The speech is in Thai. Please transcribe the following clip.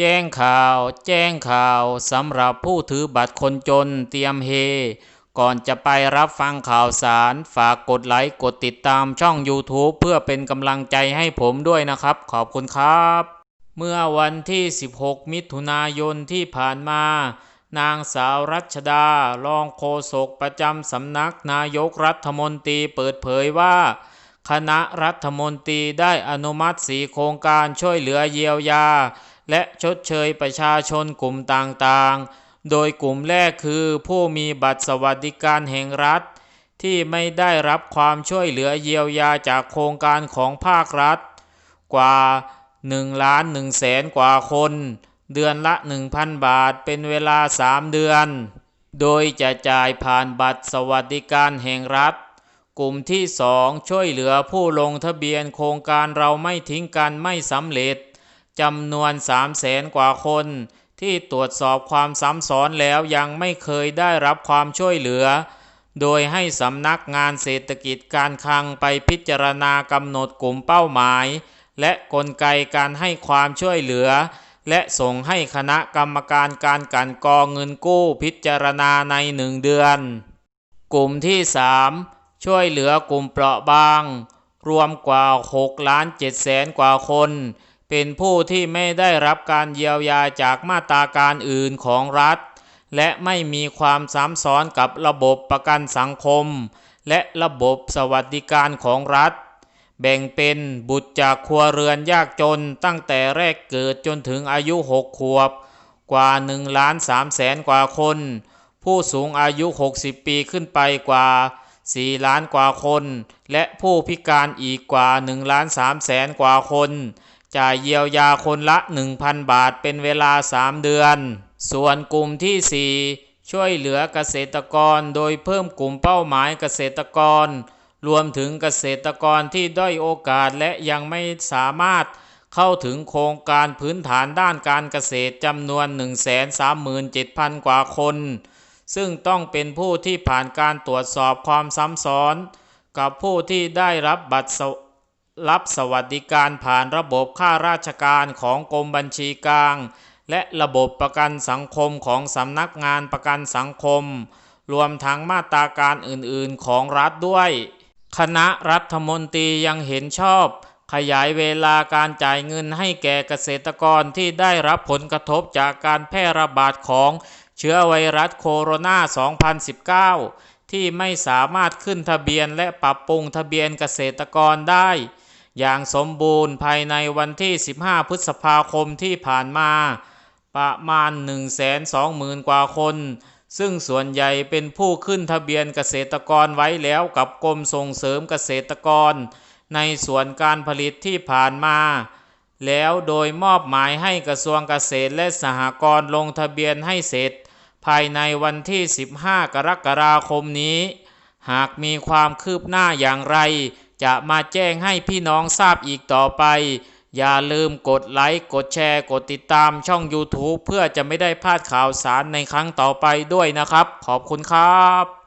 แจ้งข่าว แจ้งข่าวสำหรับผู้ถือบัตรคนจนเตรียมเฮ ก่อนจะไปรับฟังข่าวสาร ฝากกดไลค์กดติดตามช่อง YouTube เพื่อเป็นกำลังใจให้ผมด้วยนะครับ ขอบคุณครับ เมื่อวันที่ 16 มิถุนายนที่ผ่านมา นางสาวรัชดารองโฆษกประจำสำนักนายกรัฐมนตรีเปิดเผยว่าคณะรัฐมนตรีได้อนุมัติสีโครงการช่วยเหลือเยียวยา และชดเชยประชาชนกลุ่มต่างๆ โดยกลุ่มแรกคือผู้มีบัตรสวัสดิการแห่งรัฐ ที่ไม่ได้รับความช่วยเหลือเยียวยาจากโครงการของภาครัฐ กว่า1ล้าน1แสนกว่าคน เดือนละ 1,000 บาทเป็นเวลา 3 เดือน โดยจะจ่ายผ่านบัตรสวัสดิการแห่งรัฐ กลุ่มที่ 2 ช่วยเหลือผู้ลงทะเบียนโครงการเราไม่ทิ้งกันไม่สำเร็จ จำนวน3แสนกว่าคน ที่ตรวจสอบความซ้ำซ้อนแล้วยังไม่เคยได้รับความช่วยเหลือ โดยให้สำนักงานเศรษฐกิจการคลังไปพิจารณากำหนดกลุ่มเป้าหมาย และกลไกการให้ความช่วยเหลือ และส่งให้คณะกรรมการการกันกองเงินกู้พิจารณาในหนึ่งเดือน กลุ่มที่3ช่วยเหลือกลุ่มเปราะบาง รวมกว่า6ล้าน7แสนกว่าคน เป็นผู้ที่ไม่ได้รับการเยียวยาจากมาตราการอื่นของรัฐ และไม่มีความซ้ำซ้อนกับระบบประกันสังคม และระบบสวัสดิการของรัฐ แบ่งเป็นบุตรจากครัวเรือนยากจนตั้งแต่แรกเกิดจนถึงอายุ 6 ขวบ กว่า1ล้าน3แสนกว่าคน ผู้สูงอายุ 60 ปีขึ้นไปกว่า 4 ล้านกว่าคน และผู้พิการอีกกว่า1ล้าน3แสนกว่าคน จ่ายเยียวยาคนละ 1,000 บาทเป็นเวลา 3 เดือน ส่วนกลุ่มที่ 4 ช่วยเหลือเกษตรกรโดยเพิ่มกลุ่มเป้าหมายเกษตรกร รวมถึงเกษตรกรที่ด้อยโอกาสและยังไม่สามารถเข้าถึงโครงการพื้นฐานด้านการเกษตรจำนวน 137,000 กว่าคน ซึ่งต้องเป็นผู้ที่ผ่านการตรวจสอบความซ้ำซ้อน กับผู้ที่ได้รับบัตรส รับสวัสดิการผ่านระบบข้าราชการของกรมบัญชีกลาง และระบบประกันสังคมของสำนักงานประกันสังคม รวมทั้งมาตราการอื่นๆของรัฐด้วย คณะรัฐมนตรียังเห็นชอบ ขยายเวลาการจ่ายเงินให้แก่เกษตรกรที่ได้รับผลกระทบจากการแพร่ระบาดของเชื้อไวรัสโคโรนา 2019 ที่ไม่สามารถขึ้นทะเบียนและปรับปรุงทะเบียนเกษตรกรได้ อย่างสมบูรณ์ภายในวันที่ 15 พฤษภาคมที่ผ่านมา ประมาณ 120,000 กว่าคน ซึ่งส่วนใหญ่เป็นผู้ขึ้นทะเบียนเกษตรกรไว้แล้วกับกรมส่งเสริมเกษตรกร ในส่วนการผลิตที่ผ่านมาแล้วโดยมอบหมายให้กระทรวงเกษตรและสหกรณ์ลงทะเบียนให้เสร็จ ภายในวันที่ 15 กรกฎาคมนี้ หากมีความคืบหน้าอย่างไร จะมาแจ้งให้พี่น้องทราบอีกต่อไป อย่าลืมกดไลค์ กดแชร์ กดติดตามช่อง YouTube เพื่อจะไม่ได้พลาดข่าวสารในครั้งต่อไปด้วยนะครับ ขอบคุณครับ